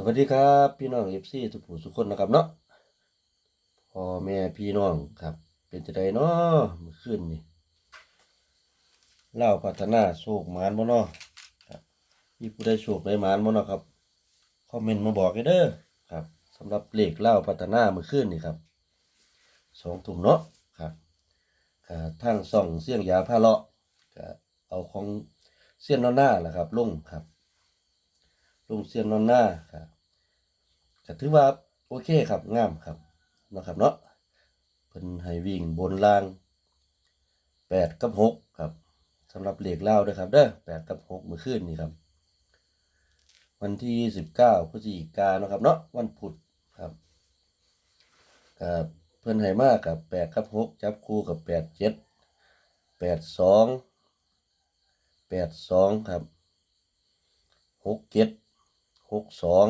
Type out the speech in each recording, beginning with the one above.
สวัสดีครับพี่น้องเอฟซีทุกผู้ทุกคนนะครับเนาะพ่อแม่พี่น้องครับ เป็นจะไดเนาะมื่อคืนนี่เล่าพัฒนาโชคหมานบ่เนาะครับมีผู้ได้โชคได้หมานบ่เนาะครับคอมเมนต์มาบอกให้เด้อครับสำหรับเลขเล่าพัฒนามื่อคืนนี่ครับสองทุ่มเนาะครับก็ทางส่องเสียงยาพาเลาะเอาของเสี้ยนนอหน้าแหละครับลงครับ ลงเสียนนอนหน้าครับก็ถือว่าโอเคครับงามครับนะครับเนาะเพิ่นให้วิ่งบนล่างแปดกับหกครับสำหรับเหล็กเล่าด้วยครับเด้อแปดกับหกเมื่อคืนนี่ครับ วันที่สิบเก้าพฤศจิกายนนะครับเนาะวันพุธครับกับเพิ่นให้มากกับแปดกับหกจับคู่กับแปดเจ็ดแปดสองแปดสองครับหกเจ็ด หกสอง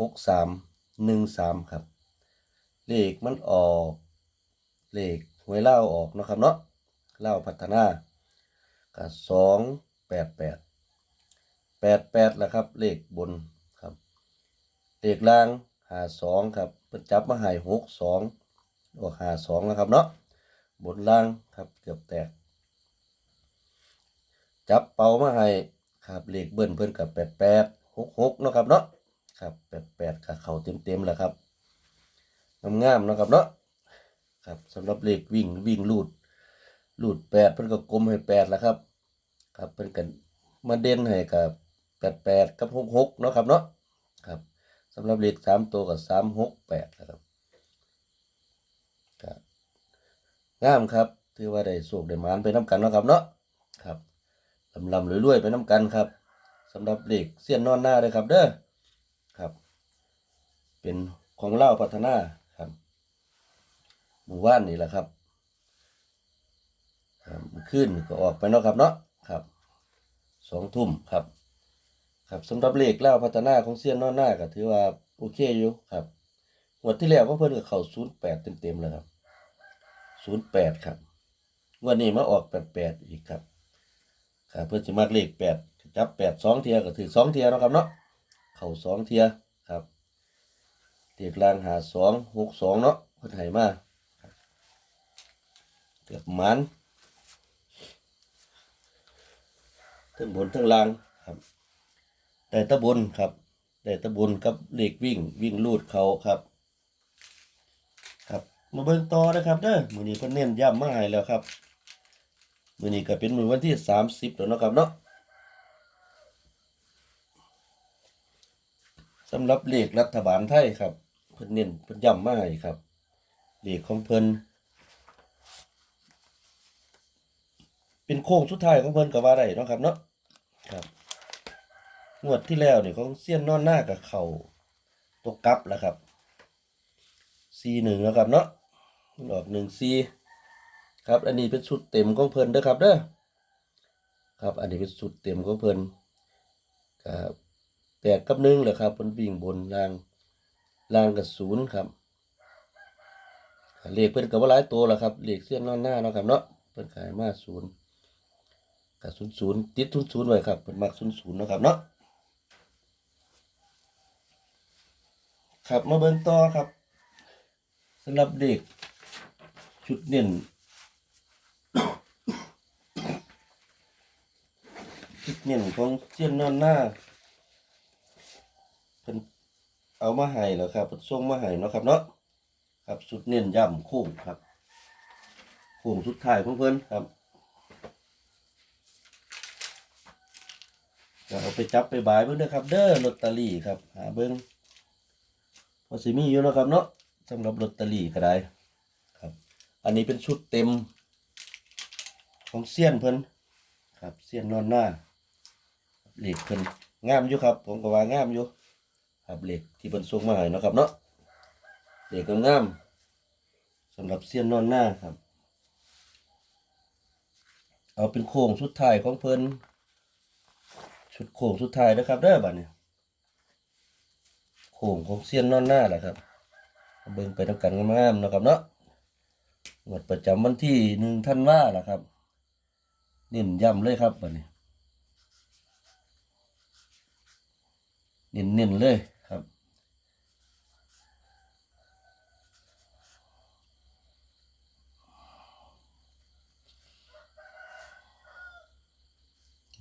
หกสามหนึ่งสามครับ เลขมันออก เลขหวยเล่าออกนะครับเนาะเล่าพัฒนากับสองแปดแปดแปดแปดแหละครับ เลขบนครับ เลขล่างหาสองครับเพิ่นจับมาหายหกสองออกหาสองนะครับเนาะบนล่างครับเกือบแตก จับเป่ามาให้ ครับเลขเบิ้ลเพิ่นกับแปดแปดหกหกเนาะครับเนาะครับแปดแปดกับเขาเต็มเต็มแหละครับงามๆเนาะครับเนาะครับสำหรับเลขวิ่งวิ่งลูดลูดแปดเพิ่นก็กลมให้แปดแหละครับ ครับเพิ่นกันมาเด่นให้กับแปดแปดกับหกหกเนาะครับเนาะครับสำหรับเลขสามตัวกับสามหกแปดนะครับงามครับ ถือว่าได้โชคได้มานไปน้ำกันเนาะครับเนาะ ลำลำรวยๆไปน้ำกันครับสำหรับเหล็กเสี้ยนนอนหน้าเลยครับ เด้อครับ เป็นของเล่าพัฒนาครับหมู่บ้านนี่แหละครับครับขึ้นก็ออกไปเนาะครับเนาะครับสองทุ่มครับ ครับสำหรับเล็กเล่าพัฒนาของเสี้ยนนอนหน้าก็ถือว่าโอเคอยู่ครับงวดที่แล้วก็เพิ่นกับเข่าศูนย์แปดเต็มๆเลยครับศูนย์แปดครับงวดนี้มาออกแปดแปดอีกครับ ครับเพื่อจะมากเลขแปดจับแปดสองเทียก็ถือสองเทียเนาะครับเนาะเข่าสองเทียครับเตียกลางหาสองหกสองเนาะเพื่อให้มาเกือบมันทั้งบนทั้งล่างครับได้ตะบนครับได้ตะบนกับเลขวิ่งวิ่งลูดเขาครับ ครับ มาเบิ่งต่อนะครับเด้อมือนี้เพิ่นเน้นย้ำมาให้แล้วครับ มื่อนี้ก็เป็นมือวันที่สามสิบแล้วนะครับเนาะสำหรับเลขรัฐบาลไทยครับ เพิ่นเน้นเพิ่นย้ำมาให้ครับเลขของเพิ่นเป็นโค้งสุดท้ายของเพิ่นก็ว่าได้เนาะครับเนาะครับงวดที่แล้วเนี่ยของเซียนนอนหน้ากับเข่าตกกลับแล้วครับซีหนึ่งแล้วครับเนาะมันออกหนึ่งซี ครับ อันนี้เป็นชุดเต็มของเพิ่นเด้อครับเด้อครับ อันนี้เป็นชุดเต็มของเพิ่นครับแปดกับหนึ่งเหรอครับเพิ่นวิ่งบนล่างล่างกับศูนย์ครับเลขเพิ่นกับว่าหลายตัวแล้วครับเลขเส้นนอนหน้าเนาะครับเนาะเพิ่นขายมาศูนย์กับศูนย์ศูนย์ติดศูนย์ศูนย์ไว้ครับเพิ่นมักศูนย์ศูนย์เนาะครับเนาะครับมาเบิ่งต่อครับสำหรับเด็กชุดเน้น จุด เน่นของเจียนนอนหน้าเพิ่นเอามาให้แล้วครับเพิ่นส่งมาให้เนาะครับเนาะครับสุดเน่นย่ำโค้งครับโค้งสุดท้ายของเพิ่นครับก็เอาไปจับไปบายเบิ่งเด้อครับ เด้อลอตเตอรี่ครับหาเบิ่งพอสิมีอยู่เนาะครับเนาะสำหรับลอตเตอรี่ก็ได้ครับ อันนี้เป็นชุดเต็มของเซียนเพิ่นครับเซียนนอนหน้า เหล็กเพิ่นงามอยู่ครับ ผมก็ว่างามอยู่ครับเหล็กที่เพิ่นส่งมาให้นะครับเนาะเหล็กงามสำหรับเสี้ยนนอนหน้าครับ เอาเป็นโค้งสุดท้ายของเพิ่นชุดโค้งสุดท้ายนะครับเด้อบัดนี้โค้งของเสี้ยนนอนหน้าแหละครับ เบิ่งไปทำกันงามๆนะครับเนาะงวดประจำวันที่หนึ่งท่านว่าแหละครับ เน้นย้ำเลยครับบัดนี้ เน้นๆเลยครับ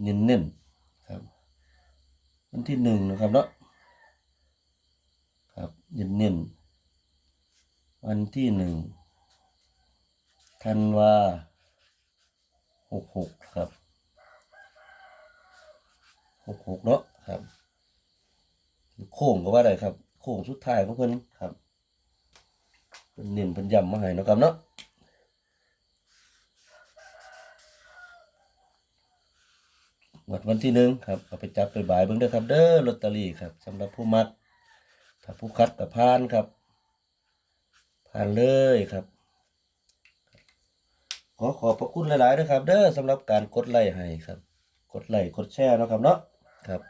เน้นๆครับ วันที่หนึ่งนะครับเนาะครับเน้นๆวันที่หนึ่งธันวาหกหกครับหกหกเนาะครับ โค้งก็ว่าได้ครับ โค้งสุดท้ายของเพิ่นครับเป็นเน้นเป็นย้ำมาให้นะครับเนาะงวดวันที่หนึ่งครับเอาไปจับไปบายเบิ่งเด้อครับ เด้อลอตเตอรี่ครับสำหรับผู้มักถ้าผู้คัดกับพานครับผ่านเลยครับ ขอขอบพระคุณหลายๆด้วยครับ เด้อสำหรับการกดไลค์ให้ครับ กดไลค์กดแชร์นะครับเนาะครับ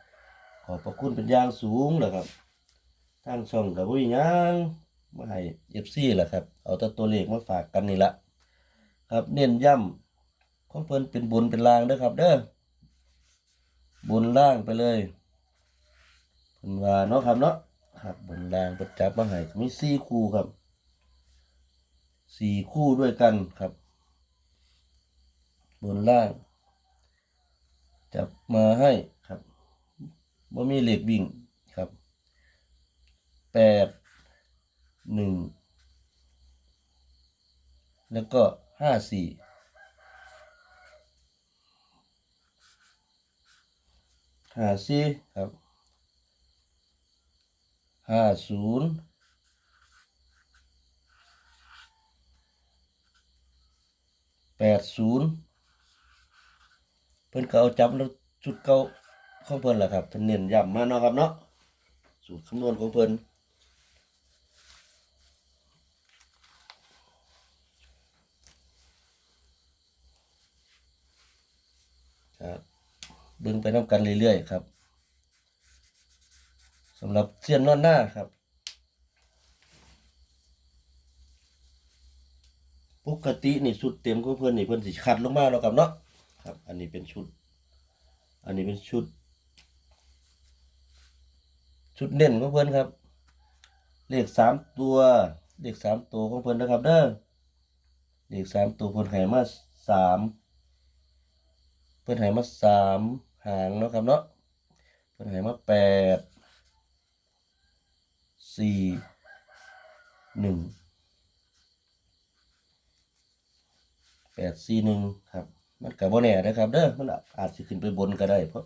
ขอบพระคุณเป็นอย่างสูงเลยครับทางช่องกับวิญญางมาให้เอฟซีแหละครับ เอาแต่ตัวเลขมาฝากกันนี่ละครับ เน้นย้ำของเพิ่นเป็นบุญเป็นลางเด้อครับ เด้อบนล่างไปเลยเพิ่นว่าเนาะครับเนาะครับบนล่างประจับมาให้มีสี่คู่ครับสี่คู่ด้วยกันครับ บนล่าง จับมาให้ บว่ามีเหล็กวิ่งครับแปดหนึ่งแล้วก็ห้าสี่ห้าสี่ครับห้าศูนย์แปดศูนย์เพิ่นก็เอาจับแล้วจุดเก่า ของเพิ่นแหละครับเพิ่นเน้นย้ำมาเนาะครับเนาะสูตรคำนวณของเพิ่นครับเบิ่งไปน้ำกันเรื่อยๆครับสำหรับเซียนนอนหน้าครับปกตินี่ชุดเต็มของเพื่อนนี่เพื่อนสิคัดลงมาแล้วครับเนาะครับ อันนี้เป็นชุด อันนี้เป็นชุด ชุดเน้นของเพื่อนครับ เลขสามตัว เลขสามตัวของเพื่อนนะครับเด้อเลขสามตัวเพื่อนให้มาสามเพื่อนให้มาสามหางเนาะครับเนาะเพื่อนให้มาแปดสี่หนึ่งแปดสี่หนึ่งครับ มันกับโบแน่นะครับเด้อมันอาจจะขึ้นไปบนก็ได้เพราะ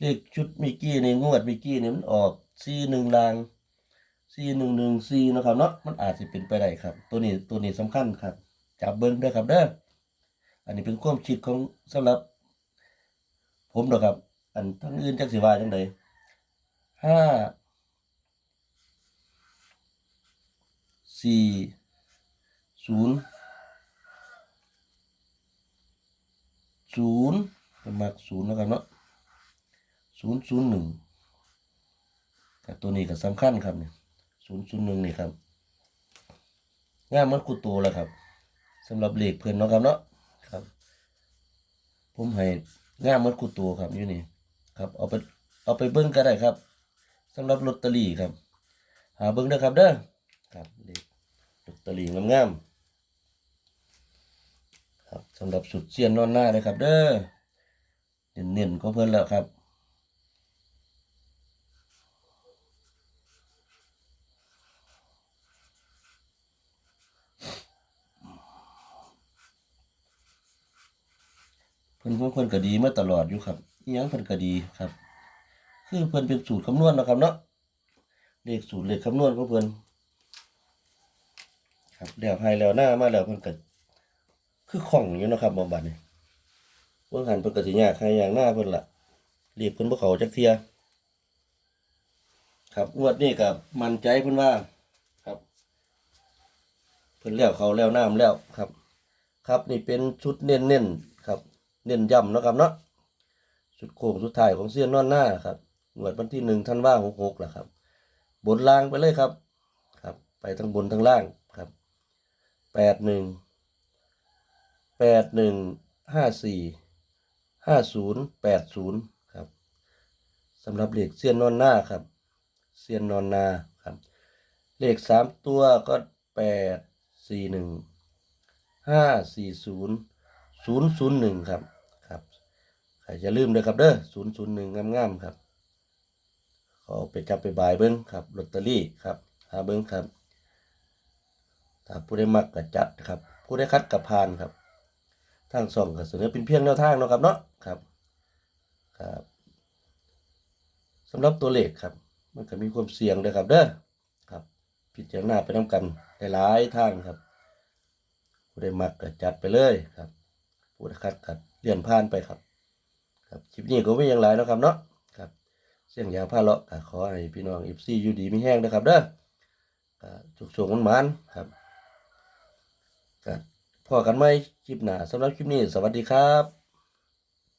เลขชุดมิกกี้ในงวดมิกกี้เนี่ยมันออกสี่หนึ่งลางสี่หนึ่งหนึ่งสี่นะครับเนาะมันอาจจะเป็นไปได้ครับ ตัวนี้ตัวนี้สำคัญครับ จับเบิ้งด้อครับเด้ออันนี้เป็นความคิดของสำหรับ ผมเด้อครับ อันทั้งอื่นจักสิวาจังไดห้าสี่ศูนย์ศูนย์ก็มักศูนย์แล้วกันเนาะ ศูนย์ศูนย์หนึ่งแต่ตัวนี้ก็สำคัญครับเนี่ยศูนย์ศูนย์หนึ่งนี่ครับงามมันกุโตแล้วครับสำหรับเลขเพื่อนเนาะครับเนาะครับ ผมให้งามมันกุโตครับอยู่นี่ครับ เอาไปเอาไปเบิ้งก็ได้ครับสำหรับลอตเตอรี่ครับ หาเบิ้งเด้อครับเด้อครับเลขลอตเตอรี่งามๆครับสำหรับสุดเซียนนอนหน้าเลยครับ เด้อเน้นๆก็เพิ่นแล้วครับ ของเพิ่นก็ดีมาตลอดอยู่ครับอีหยังเพิ่นก็ดีครับ คือเพิ่นเป็นสูตรคำนวณนะครับเนาะเลขสูตรเลขคำนวณของเพิ่นครับแล้วให้แล้วหน้ามาแล้วเพิ่นก็คือของอยู่นะครับบำบัดนี่เบิ่งหันเพิ่นก็สิยากให้อย่างหน้าเพิ่นล่ะรีบเพิ่นบ่เข้าจักเที่ยครับงวดนี้ก็มั่นใจเพิ่นว่าครับ เพิ่นแล้วเขาแล้วน้ำแล้วครับ ครับนี่เป็นชุดเน้นๆครับ เน้นย้ำนะครับเนาะชุดโค้งสุดท้ายของเซียนนอนหน้าครับงวดวันที่1ธันว่าคม66ล่ะครับ บนล่างไปเลยครับ ครับ ไปทั้งบนทั้งล่างครับ81แปดหนึ่งห้าสี่ห้าศูนย์แปดศูนย์ครับสำหรับเลขเซียนนอนหน้าครับเซียนนอนนาครับ เลขสามตัวก็แปดสี่หนึ่งห้าสี่ศูนย์ ศูนย์ศูนย์หนึ่งครับครับใครจะลืมเลยครับเด้อศูนย์ศูนย์หนึ่งงามๆครับขอไปจับไปบายเบิ้งครับลอตเตอรี่ครับหาเบิ้งครับถ้าผู้ได้มักกับจัดครับ ผู้ได้คัดกับพานครับทางส่องก็เสนอเป็นเพียงแนวทางเนาะครับเนาะครับครับสำหรับตัวเลขครับ มันก็มีความเสี่ยงด้วยครับเด้อครับพิจารณาไปน้ำกันหลายทางครับผู้ได้มักก็จัดไปเลยครับ พูดคัดกัดเลื่อนผ่านไปครับ ครับคลิปนี้ก็ไม่ยังไรนะครับเนาะครับเสียงยาวผ้าเลาะขอให้พี่น้องอีฟซีอยู่ดีไม่แห้งนะครับ เด้อจุกสูงมันมันครับก็พอกันไหมคลิปหน้าสำหรับคลิปนี้ สวัสดีครับ